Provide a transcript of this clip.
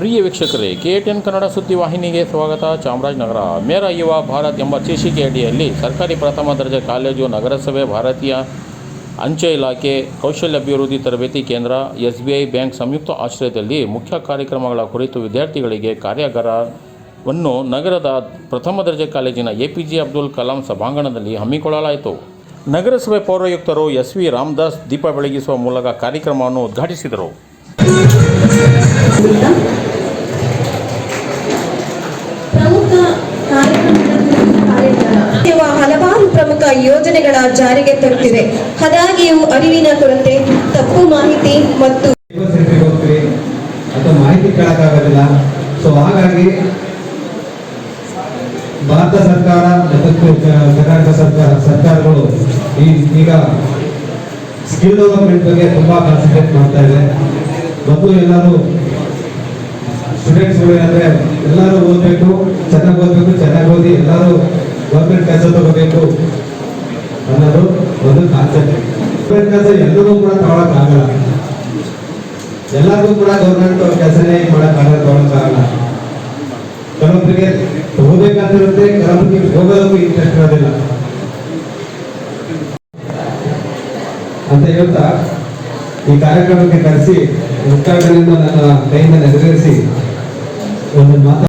ಪ್ರಿಯ ವೀಕ್ಷಕರೇ, K ten Kannada ಸುದ್ದಿ ವಾಹಿನಿಗೆ ಸ್ವಾಗತ. ಚಾಮರಾಜನಗರ ಮೇರ ಯುವ ಭಾರತ್ ಎಂಬ ಶೀರ್ಷಿಕೆ ಅಡಿಯಲ್ಲಿ ಸರ್ಕಾರಿ ಪ್ರಥಮ ದರ್ಜೆ ಕಾಲೇಜು ನಗರಸಭೆ ಭಾರತೀಯ ಅಂಚೆ ಇಲಾಖೆ ಕೌಶಲ್ಯ ಅಭಿವೃದ್ಧಿ ತರಬೇತಿ ಕೇಂದ್ರ, ಎಸ್ ಬಿ ಐ ಬ್ಯಾಂಕ್ ಸಂಯುಕ್ತ ಆಶ್ರಯದಲ್ಲಿ ಮುಖ್ಯ ಕಾರ್ಯಕ್ರಮಗಳ ಕುರಿತು ವಿದ್ಯಾರ್ಥಿಗಳಿಗೆ ಕಾರ್ಯಾಗಾರವನ್ನು ನಗರದ ಪ್ರಥಮ ದರ್ಜೆ ಕಾಲೇಜಿನ A P J Abdul Kalam ಸಭಾಂಗಣದಲ್ಲಿ ಹಮ್ಮಿಕೊಳ್ಳಲಾಯಿತು. ನಗರಸಭೆ ಪೌರಾಯುಕ್ತರು ಎಸ್ ವಿ ರಾಮದಾಸ್ ದೀಪ ಬೆಳಗಿಸುವ ಮೂಲಕ ಕಾರ್ಯಕ್ರಮವನ್ನು ಉದ್ಘಾಟಿಸಿದರು. ಪ್ರಮುಖ ಯೋಜನೆಗಳ ಜಾರಿಗೆ ತರುತ್ತಿದೆ ಅದಾಗಿಯೂ ಅರಿವಿನ ಕೊರತೆ, ತಪ್ಪು ಮಾಹಿತಿ ಮತ್ತು ಮಾಹಿತಿ ಕೇಳಕ್ಕಾಗೋದಿಲ್ಲ. ಸೊ ಹಾಗಾಗಿ ಭಾರತ ಸರ್ಕಾರ ಮತ್ತು ಕರ್ನಾಟಕ ಸರ್ಕಾರ, ಸರ್ಕಾರಗಳು ಈಗ ಸ್ಕಿಲ್ ಡೆವಲಪ್ಮೆಂಟ್ ಬಗ್ಗೆ ತುಂಬಾ ಕಾನ್ಸಂಟ್ರೇಟ್ ಮಾಡ್ತಾ ಇದೆ. ಮತ್ತು ಎಲ್ಲರೂ ಸ್ಟೂಡೆಂಟ್ಸ್ಗಳು ಏನಂದ್ರೆ ಎಲ್ಲರೂ ಓದಬೇಕು, ಚೆನ್ನಾಗಿ ಓದಬೇಕು, ಚೆನ್ನಾಗಿ ಓದಿ ಎಲ್ಲರೂ ಗೌರ್ಮೆಂಟ್ ಕೆಲಸ ತಗೋಬೇಕು. ಕೆಲಸ ಎಲ್ಲರೂ ಕೂಡ ತಗೊಳಕ್ಕಾಗಲ್ಲ ಎಲ್ಲರಿಗೂ ಕೂಡ ಗೌರ್ಮೆಂಟ್ ಕೆಲಸನೇ ಮಾಡಕ್ಕಾಗಲ್ಲ ತಗೊಳಕ್ಕಾಗಲ್ಲ ಕೆಲವೊಬ್ಬರಿಗೆ ಹೋಗ್ಬೇಕಂತಿರುತ್ತೆ ಕೆಲವೊಬ್ಬರಿಗೆ ಹೋಗೋದಕ್ಕೂ ಇಂಟ್ರೆಸ್ಟ್ ಇರೋದಿಲ್ಲ. ಅಂತ ಹೇಳ್ತಾ ಈ ಕಾರ್ಯಕ್ರಮಕ್ಕೆ ಕರೆಸಿ ಉದ್ಘಾಟನೆಯಿಂದ ನನ್ನ ಕೈಯಿಂದ ನೆರವೇರಿಸಿ ಒಂದು ಮಾತು